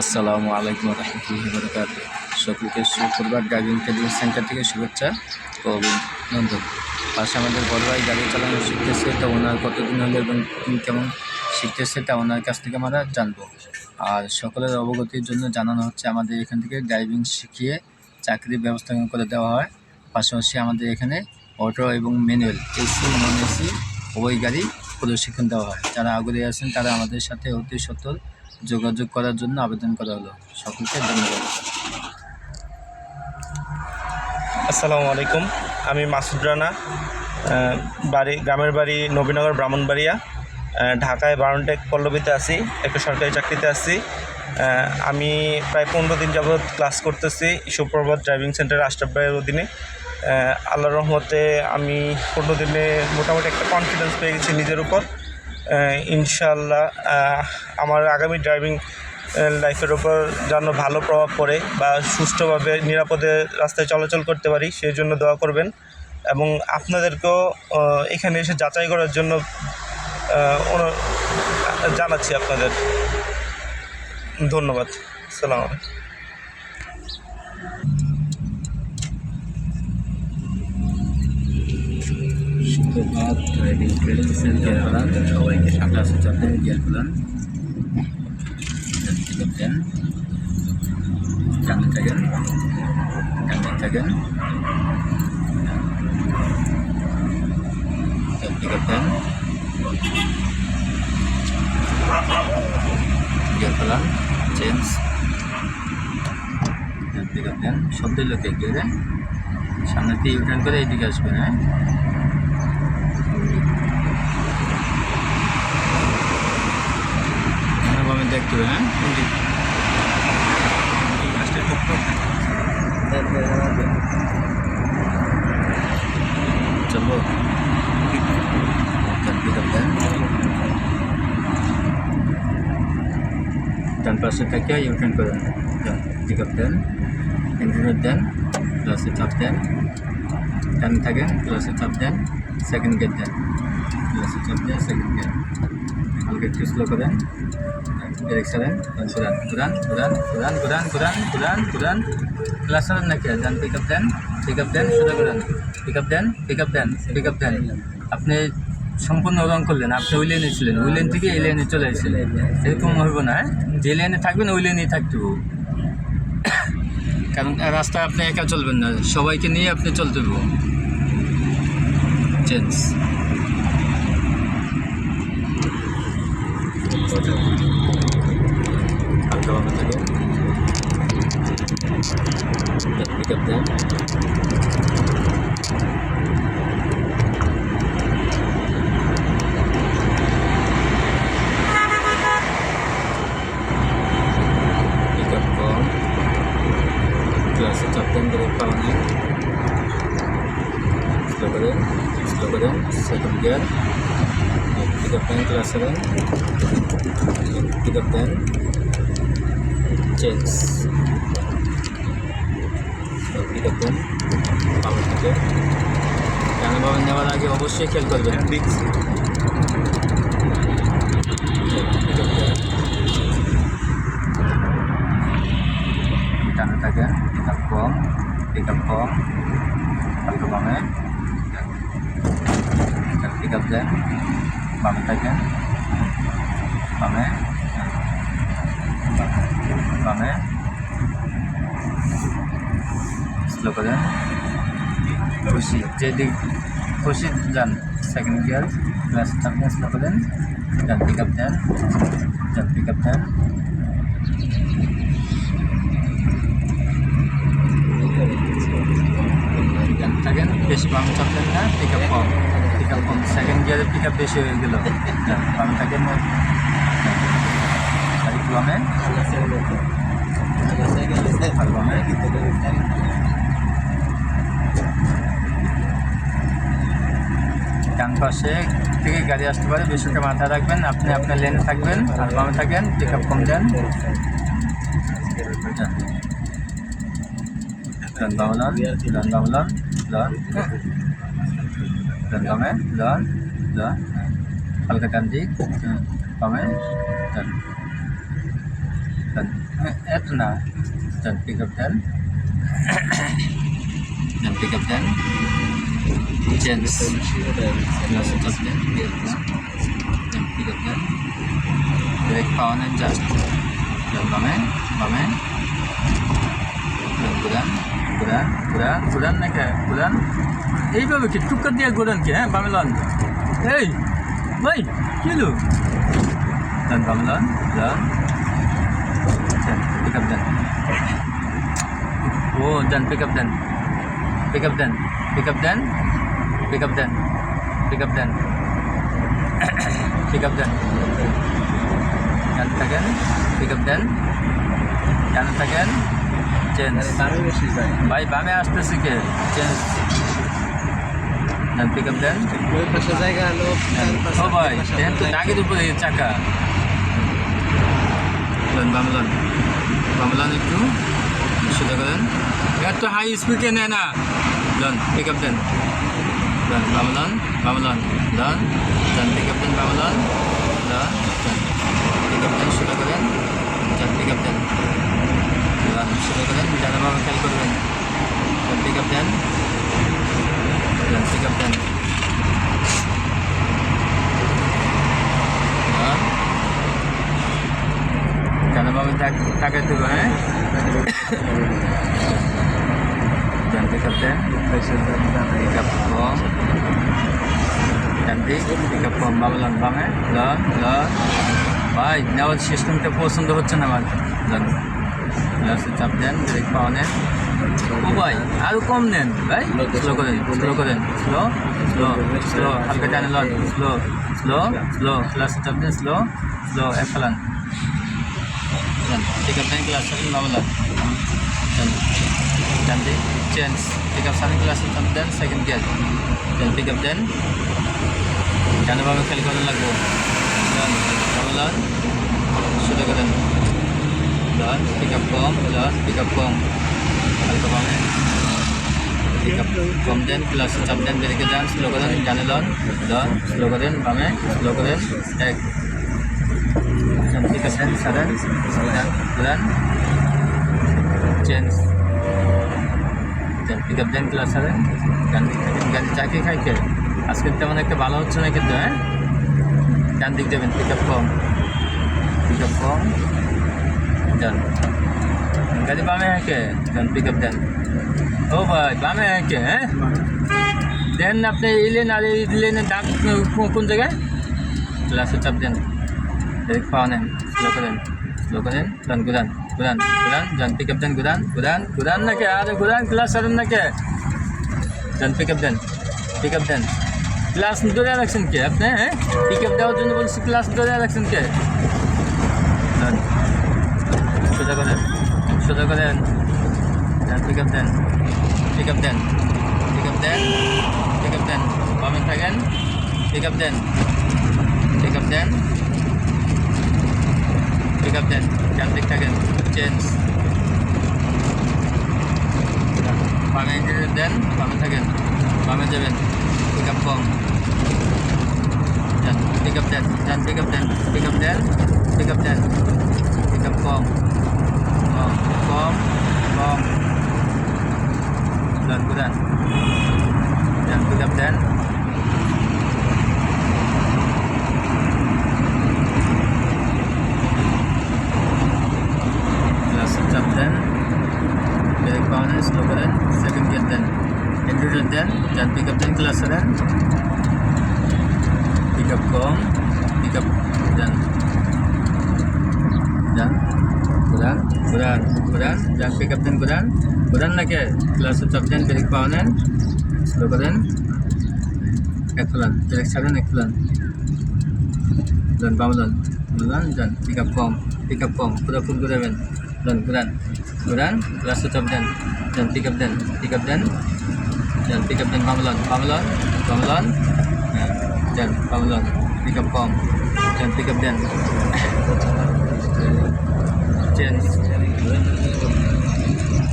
আসসালামু আলাইকুম রহমতুল্লাহি বরকাত সকলকে শুক্রবার ড্রাইভিং ট্রেনিং সেন্টার থেকে শুভেচ্ছা ও অভিনন্দন। পাশে আমাদের বড় ভাই গাড়ি চালানো শিখতেছে, তো ওনার কতদিন হলো এবং কেমন শিখতেছে তা ওনার কাছ থেকে আমরা জানব। আর সকলের অবগতির জন্য জানানো হচ্ছে, আমাদের এখান থেকে ড্রাইভিং শিখিয়ে চাকরির ব্যবস্থা করে দেওয়া হয়। পাশাপাশি আমাদের এখানে অটো এবং ম্যানুয়াল এসি নন এসি উভয় গাড়ি প্রশিক্ষণ দেওয়া হয়। যারা আগ্রহী আছেন, তারা আমাদের সাথে অতি সত্তর যোগাযোগ করার জন্য আবেদন করা হলো। সকলকে ধন্যবাদ। আসসালামু আলাইকুম। আমি মাসুদ রানা বাড়ি গ্রামের বাড়ি নবীনগর ব্রাহ্মণবাড়িয়া। ঢাকায় বারনটেক পল্লবীতে আছি একটা সরকারি চাকরিতে আছি। আমি প্রায় পনেরো দিন যাবৎ ক্লাস করতেছি সুপ্রভাত ড্রাইভিং সেন্টার আশরাফ ভাইয়ের অধীনে। আহ, আল্লাহর রহমতে আমি পনেরো দিনে মোটামুটি একটা কনফিডেন্স পেয়ে গেছি নিজের উপর। আহ, আমার আগামী ড্রাইভিং লাইফের ওপর যেন ভালো প্রভাব পড়ে বা সুষ্ঠুভাবে নিরাপদে রাস্তায় চলাচল করতে পারি সেই জন্য দোয়া করবেন। এবং আপনাদেরকেও এখানে এসে যাচাই করার জন্য জানাচ্ছি আপনাদের। ধন্যবাদ। সালাম আলাইকুম। বন্ধুবাদ ট্রেডিং ট্রেডিং সেন্টার আপনাদের সবাইকে সাথে আছে চারটে গিয়ার প্ল্যান দেখেন কেমন থাকেন। কেমন থাকেন। দেখেন মিডিয়ার প্ল্যান জেমস দেখেন শব্দের লোকে সামনে দিয়ে ইউটার্ন করে, এইদিকে আসবেন হ্যাঁ? দেখতে হবে হ্যাঁ? চলো। পিক আপ দেন ডান পাশে থেকে ইউটার্ন করেন। পিক আপ দেন ইন্টারনেট দেন ক্লাসে চাপ দেন, ডান থাকেন ক্লাসে চাপ দেন সেকেন্ড গেট দেন। ক্লাসে চাপ দেন সেকেন্ড গেট হালকা একটু স্লো করেন। ব্রেক ছাড়েন ঘুরান ঘুরান ঘুরান ঘুরান ঘুরান ঘুরান ঘুরান ঘুরান ক্লাস ছাড়েন নাকি? যান পিক আপ দেন পিক আপ দেন সোজা করেন। পিক আপ দেন পিক আপ দেন পিক আপ দেন আপনি সম্পূর্ণ রং করলেন, আপনি ওই লেনে ছিলেন, ওই লেন থেকে এই লেনে চলে এসেছিলেন এরকম হইব না হ্যাঁ? যে লেনে থাকবেন, ওই লেনেই থাকতে হবে। কারণ রাস্তা আপনি একা চলবেন না, সবাইকে নিয়ে আপনি চলতে হবে। চেঞ্জ হালকা বামে banget ada dan pikapnya pickup call sudah secapkan berupalnya slow badan slow badan second gear pick up 10 kelas pickup 10 change up দেন পাওয়ার থেকে ডানে বামে নেওয়ার আগে অবশ্যই খেয়াল করবেন। পিক ডানে পিক আপ কম পিক আপ কম হালকা বামে পিক আপ দেন বামে থাকেন বামে। স্লো করেন খুশি যেদিক খুশি যান সেকেন্ড গিয়ার ক্লাস চাপেন স্লো করেন যান পিক আপ দেন যান পিক আপ দেন যান থাকেন বেশি বামে চাপলেন না পিক আপ কম পিক আপ কম সেকেন্ড গিয়ারে পিক আপ বেশি হয়ে গেল যান বামে থাকেন আরেকটু বামে আর বামে ডান পাশে থেকে গাড়ি আসতে পারে বিষয়টা মাথায় রাখবেন আপনি আপনার লেনে থাকবেন আর বামে থাকেন পিক আপ কম দেন ডান বামে লন ডান বামে লন লন ডান বামে লন লন হালকা ডান দিক বামে ডান ডান Eto na. Then pick up then. then pick up then. Chance. Plus it up then. Then pick up then. Direct power and just. Then bamen. Bamen. Then gudan. Gudan. Gudan. Gudan না কে গুদান এইভাবে কি টুকা দিয়ে গুদান কি হ্যাঁ বামেলন এই ভাই কি হলো Dan bamelan, dan dan pick up dan. Oh, dan pick up dan. Pick up dan. Pick up dan. Pick up dan. Pick up dan. pick up dan. Dan again. Pick up dan. Dan again. Change. ভাই বামে আসতেছি কে change দেন pick up দেন ও ভাই দেখেন তো নাগের উপরে চাকা লন বামলন বামলন একটু সোজা করেন এত হাই স্পিডে নেয় না Down. Pick up then. Down. Mamalon. Mamalon. Down. Down. Pick up then. Mamalon. Down. Down. Pick up then. Shoot ako then. Down. Pick up then. Down. Shoot ako then. Down naman mag-help ko then. Down. Pick up then. Down. Pick up then. Down. Down naman mag-tackle to, ha? Dan pick up then. Pick up from. Cantik. Pick up from Babylon Bang eh. Lon. Lon. ভাই নেওয়ার সিস্টেমটা পছন্দ হচ্ছে না আমার loan লাস্টে চাপ দেন break পাওয়া নেন ও ভাই আরও কম নেন ভাই স্লো করেন স্লো করেন স্লো স্লো স্লো হালকা টানে লন স্লো স্লো স্লো লাস্টে চাপ দেন স্লো স্লো এক ফেলান পিক আপ দেন class seven বাবলান dan di change pick up satu kelas and then second gear dan pick up then jangan lupa kali kali lagu dan bawalan sudah keren dan pick up bomb dan pick up bomb kali ke bawah pick up bomb then kelas cap dan dari ke dan slow keren jangan lon dan slow keren bame slow keren tag dan pick up then saran dan dan change pick up then class হবে গান গান চাকরি খাই কে আজকে তেমন একটা ভালো হচ্ছে না কিন্তু হ্যাঁ ডান দিক দেবেন পিক আপ কম পিক আপ কম যান গাড়ি বামে হ্যাঁ কে যান পিক আপ দেন ও ভাই বামে হ্যাঁ কে হ্যাঁ দেন আপনি এই লেন আর এই লেনে ডাক কোন জায়গায় ক্লাসে চাপ দেন ডাইরেক্ট পাওয়া নেন স্লো করেন স্লো করেন dan gudan gudan gudan dan pick up dan gudan gudan gudan na ke ada gudan kelas ada na ke dan pick up dan pick up dan clutch ধরে রাখছেন কে আপনি হ্যাঁ পিক আপ দেওয়ার জন্য বলছি class ধরে রাখছেন কে Done. সোজা করেন সোজা করেন দেন পিক আপ দেন পিক আপ দেন পিক আপ দেন পিক আপ দেন বামেন থাকেন পিক আপ দেন পিক আপ দেন pick up then can pick again change বামে দেন বামে থাকেন বামে যাবেন পিক আপ কম দেন পিক আপ দেন দেন পিক আপ দেন পিক আপ দেন পিক আপ দেন পিক আপ কম কম কম কম দেন গুদান দেন পিক আপ দেন boundary slope keren second gear then then dan pickup then cluster then pickup gong pickup dan. Dan kudan kudan kudan dan pickup then kudan kudan lagi cluster top then break boundary slope keren excellent direct excellent dan boundary dan pickup gong pickup gong kuda pun kuda dan kudan Kemudian kelas tutup dan dan pickup dan pickup dan dan pickup dan pangulon pangulon pangulon nah, dan pangulon pickup pom, dan pickup dan. Dan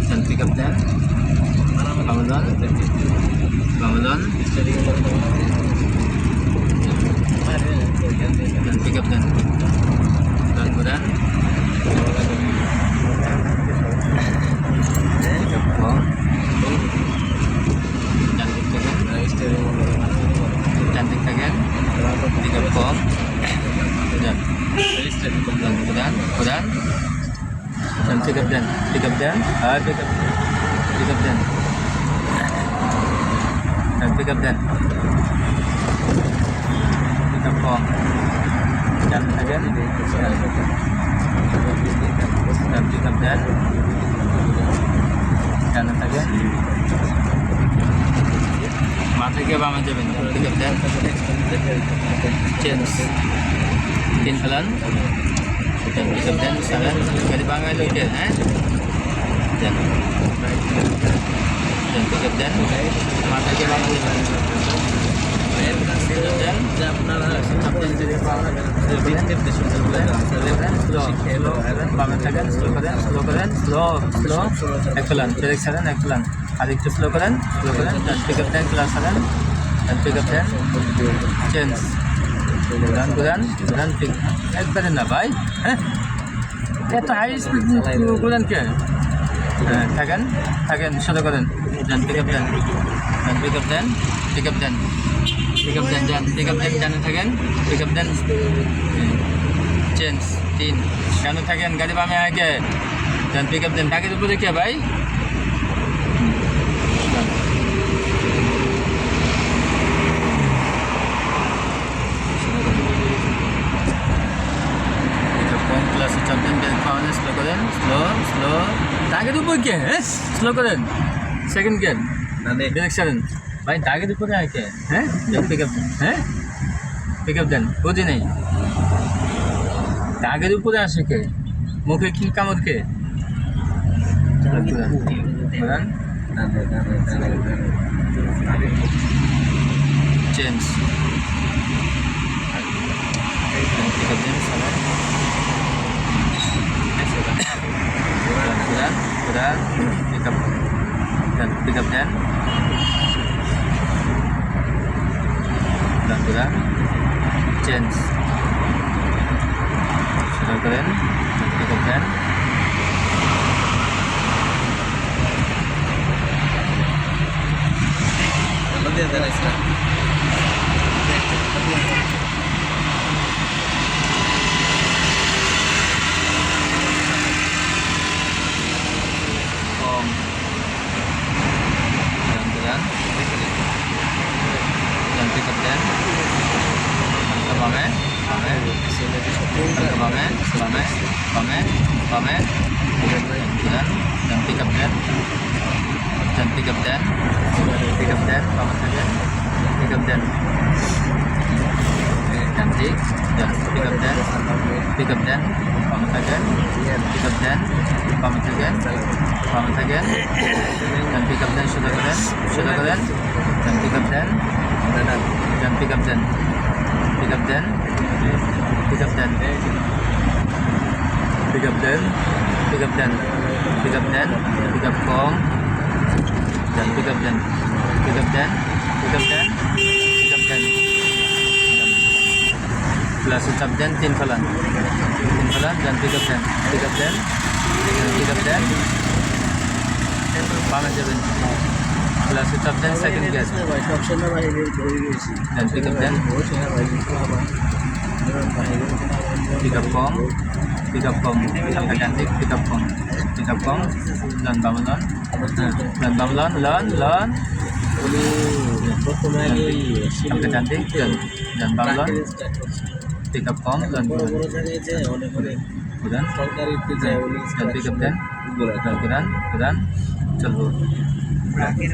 dan pickup dan pangulon pangulon dan pickup dan. Dan kemudian kanal kemudian dari setiap ke belakang. Kemudian kemudian? Dan ke kemudian. Ke kemudian? Ke ah, kemudian. Dan ke kemudian. Kita kong dan ada di sini dan ke kemudian. pick up dan salah kali bangai lu dia eh dan dan pick up dan mata ke bangai dan আপনার যদি পাওয়া lebih slow slow বামে থাকেন slow করেন slow করেন slow slow এক ফেলান break ছাড়েন এক ফেলান আর একটু স্লো করেন স্লো করেন up dan clutch pick up dan change গুদান গুদান গুদান ঠিক একবারে না ভাই হ্যাঁ এত হাই স্পিড গুদান কে? হ্যাঁ থাকেন থাকেন সোজা করেন। যান পিক আপ দেন পিক আপ দেন পিক আপ দেন পিক আপ দেন পিক আপ দেন জানে থাকেন? পিক আপ দেন চেঞ্জ তিন। কেন থাকেন? গাড়ি বামে আগে। পিক আপ দেন। টাকের উপরে কে ভাই কম ক্লাসে চাপবেন ব্রেক পাওয়ানে স্লো করেন স্লো স্লো দাগের উপর কে হ্যাঁ স্লো করেন সেকেন্ড গিয়ার ব্রেক ছাড়েন ভাই দাগের উপরে আয় কে হ্যাঁ পিক আপ হ্যাঁ পিক আপ দেন বুঝি নেই দাগের উপরে আসে কে মুখে কি কামড় কে change pick ya sudah pickup dan pickupnya sudah sudah change. Sudah keren pickupnya Gracias. pick up dyan. Pick up dyan. Pick up dyan. Pick up dyan. Pick up dyan. Pick up dyan. Pick up kong. Dyan, pick up dyan. Pick up dyan. Pick up dyan. Pick up dyan. Plus pick up dyan, tin falan. Tin falan, dyan, pick up dyan. Pick up dyan. Pick up dyan. Pick up dyan. Pick up dyan. Plus উচ্চাপ দেন second gear দেন pick up দেন pick up কম pick up কম হালকা cantik pick up কম pick up কম। লন বামে লন লন বামে লন লন লন হালকা cantik লন লন বামে লন pick up কম লন kudan dan pick up দেন pick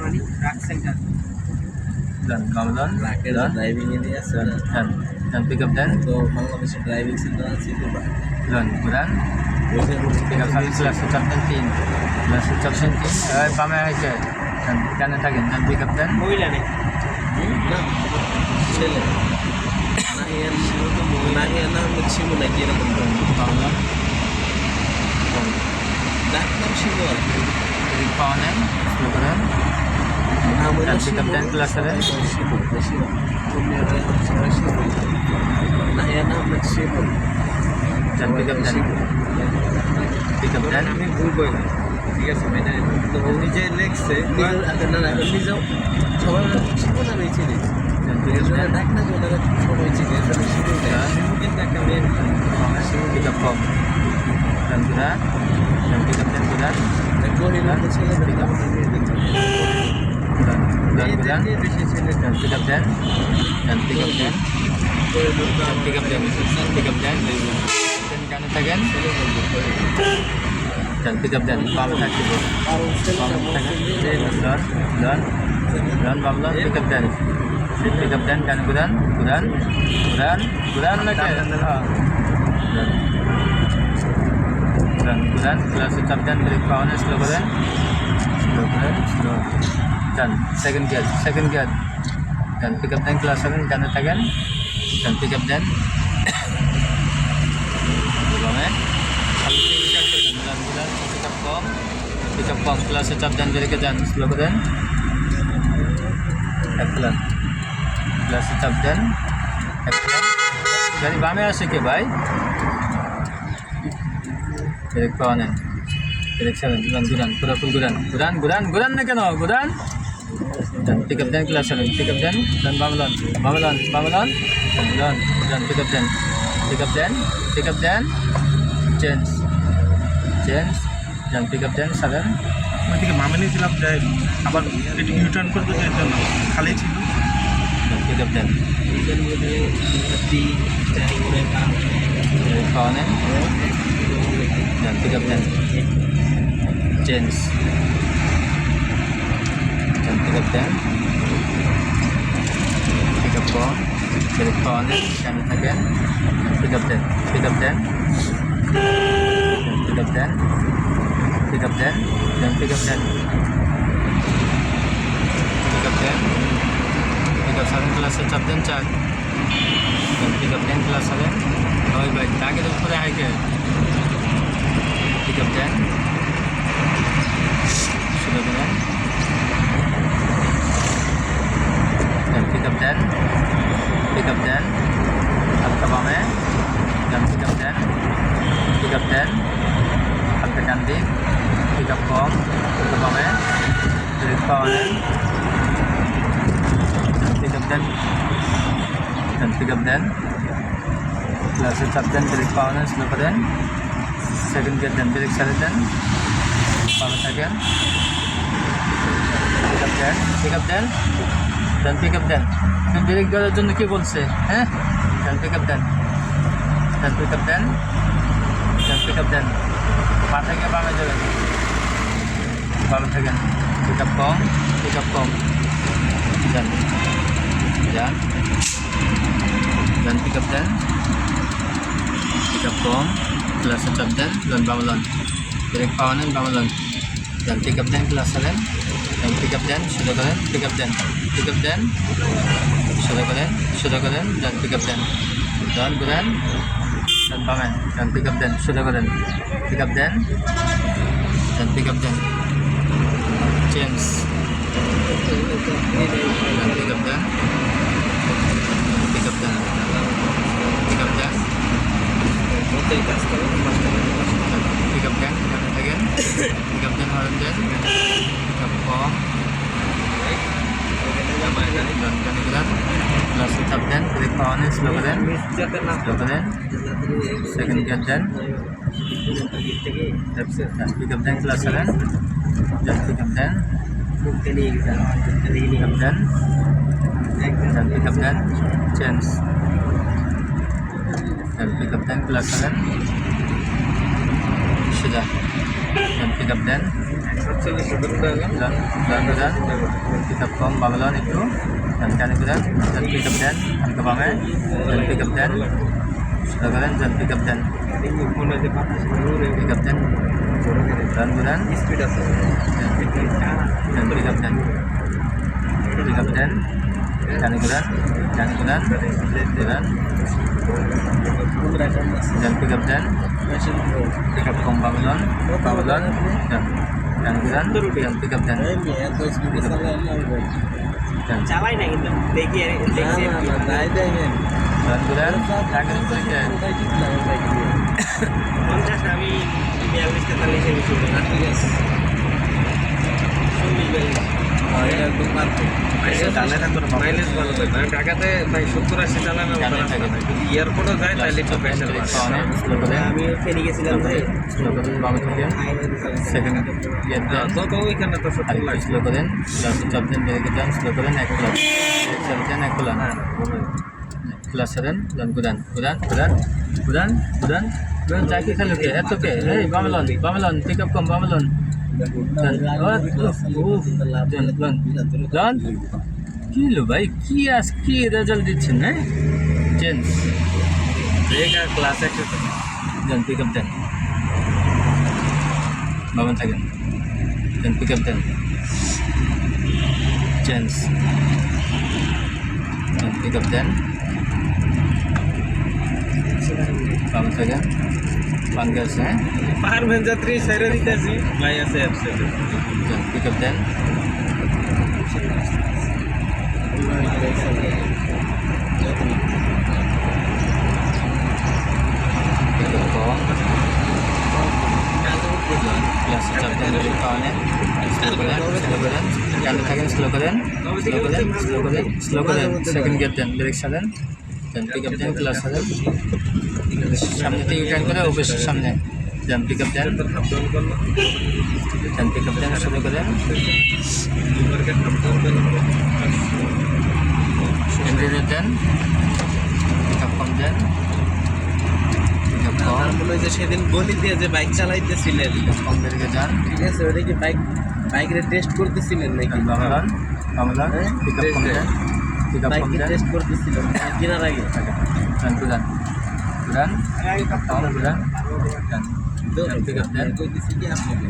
up pick up tin tin eh আছে থাকেন pick up মহিলা kalian dan pick up dan pick up dan আমি ভুল করি না। ঠিক আছে মানে তো উনি যে লেখছে dan pick up pick up দেন। দেখ না যে ওনারা ছোট হয়েছে এখানে শিখে হ্যাঁ। শিখু কিন্তু একটা মেন পিক আপ কম। গুদান দেন pick up. dan dan tiga jam dan tiga jam dan tiga jam dan tiga jam dan kanan dan tiga jam kalau kaki kalau tangan dan dan dan babla tiga tiga jam kanan kudan kudan kudan kudan lagi loan বাম লন pick up দেন pick up দেন কানে গুদান গুদান গুদান গুদান লাগে হ্যাঁ গুদান গুদান ক্লাসে চাপ দেন ব্রেক পাওয়ানো স্লো করেন স্লো করেন স্লো ডান সেকেন্ড গিয়ার সেকেন্ড গিয়ার ডান পিক আপ দেন ক্লাস সেভেন ডানে থাকেন ডান পিক আপ দেন বামে ডান গুদান পিক আপ কম পিক আপ কম ক্লাসে চাপ দেন ব্রেকে যান স্লো করেন এক প্লান ক্লাসে চাপ দেন এক প্লান গাড়ি বামে আসে কে ভাই ব্রেক পাওয়া নেন ব্রেক সেভেন গুদান গুদান পুরো ফুল গুদান গুদান গুদান গুদান না কেন গুদান dan pick up dan kelas 7 pick up dan dan bamelon bamelon bamelon bamelon dan pick up dan pick up dan pick up dan change change dan pick up dan 7 ওই থেকে মামে নিয়েছিলাম যে আবার এটি ইউটার্ন করতে যে জন্য খালি ছিল dan pick up dan Yan, pick up yan. Gents. Yan, pick up yan. Pick up po. Balik po ulit. Gamit again. Pick up then. Pick up then. Pick up then. Pick up then. Then pick up then. Pick up then. Pick up 7 class at 7 chart. Then pick up 10 class 7. Okay, bye. Tagi to po tayo kayo. Jogja. Sudah benar. Dan pickup dan pickup dan. Harga pame dan pickup dan pickup dan. Harga cantik pickup com harga pame dari kawanan pickup dan dan pickup dan. Lalu tetap dan dari kawanan sudah keren second gear dan break salah dan panas aja pick up dan pick up dan dan pick up dan dan break করার জন্য কি বলছে হ্যাঁ dan pick up dan dan pick up dan dan pick up dan পা থেকে বামে যাবেন বামে থাকেন pick up কম pick up কম dan dan dan pick up dan pick up kom kelas tetap dan dan bamelon break pawanan bamelon dan pick up dan kelas kalian dan pick up dan sudah kalian pick up dan pick dan sudah kalian sudah kalian dan pick up dan dan kalian dan paman dan pick up dan sudah kalian. Pick up dan dan pick dan change dan pick up dan মধ্যে কাজ করে pick up dan dan again pick up dan horn dan pick up form dan dan dan plus tetap dan break power slow dan যাতে না slow dan second gear dan থেকে dan pick up dan kelas dan dan pick up dan ঢুকতে নিয়ে গেছে ঢুকতে pick up then sudah. Dan pick up then dan dan Babylon itu. Dan kan itu dan. Dan pick dan ke bawah dan pick up then dan. Pick up then pick up then dan. Dan dan. Pick Jangan ikutan, jangan ikutan, ikutan. Dan pick dan pick kembang don, kembang don, dan dan ikutan, dan pick up dan. Calai na itu, deki lagi deki ya. Nah itu ini. Dan ikutan, jangan ikutan. Kontras kami biar listrik terlihat di sini. Yes. Sumpah. ঢাকাতে ভাই সত্তর আশি। নাই। যদি এয়ারপোর্টও যায় তাহলে একটু pressure আমি ফেরি গেছিলাম ভাই গিয়ার দেন যত ওইখানে তো সত্তর লাগছে স্লো করেন ক্লাস চাপ দেন ব্রেকে দেন স্লো করেন এক ক্লাস এক এক খোলান ক্লাস দেন দেন কুদান কুদান কুদান কুদান কুদান কুদান চাকি খেলো কে এত কে এই বামলন বামলন পিক আপ কম বামলন কি লো ভাই কি আজ কি রেজাল্ট দিচ্ছেন হ্যাঁ চেঞ্জ আর ক্লাস দেন পিক আপ দেন বামন থাকেন দেন পিক আপ দেন চেঞ্জ পিক আপ দেন বামন থাকেন আছে হ্যাঁ? পারবেন যাত্রী সেরে দিতেছি ভাই আছে অ্যাপসে পিক আপ দেন। থাকেন স্লো করেন স্লো করেন স্লো করেন স্লো করেন সেকেন্ড গিয়ার দেন। ব্রেক সারেন পিক আপ ক্লাস সামনে থেকে করে অবশ্যই সামনে। দেন পিক আপ পিক শুরু ইন্টারভিউ দেন পিক আপ কম দেন পিক আপ কম আমার মনে হয় যে সেদিন বলি দিয়ে যে বাইক চালাইতেছিলেন। কম বেরিয়ে যান। ঠিক আছে ওটা কি বাইক বাইকের টেস্ট করতেছিলেন নাকি? বামলান হ্যাঁ? পিক আপ কম দেন পিক আপ কম বাইকের দেন টেস্ট করতেছিলেন কেনার আগে Dan bulan bulan tahun bulan dan তো dan pick up dan কইতেছি কি আপনাকে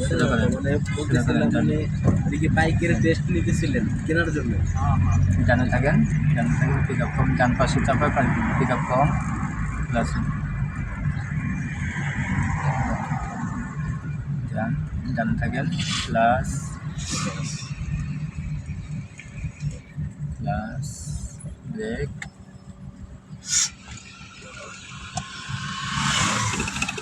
Sudah kalian? মানে বলতেছিলাম Sudah মানে ওটা কি বাইকের টেস্ট নিতেছিলেন কেনার জন্য dan থাকেন dan থাকেন pick up কম ডান পাশে চাপা পারবেন pick up কম প্লাস dan dan থাকেন প্লাস black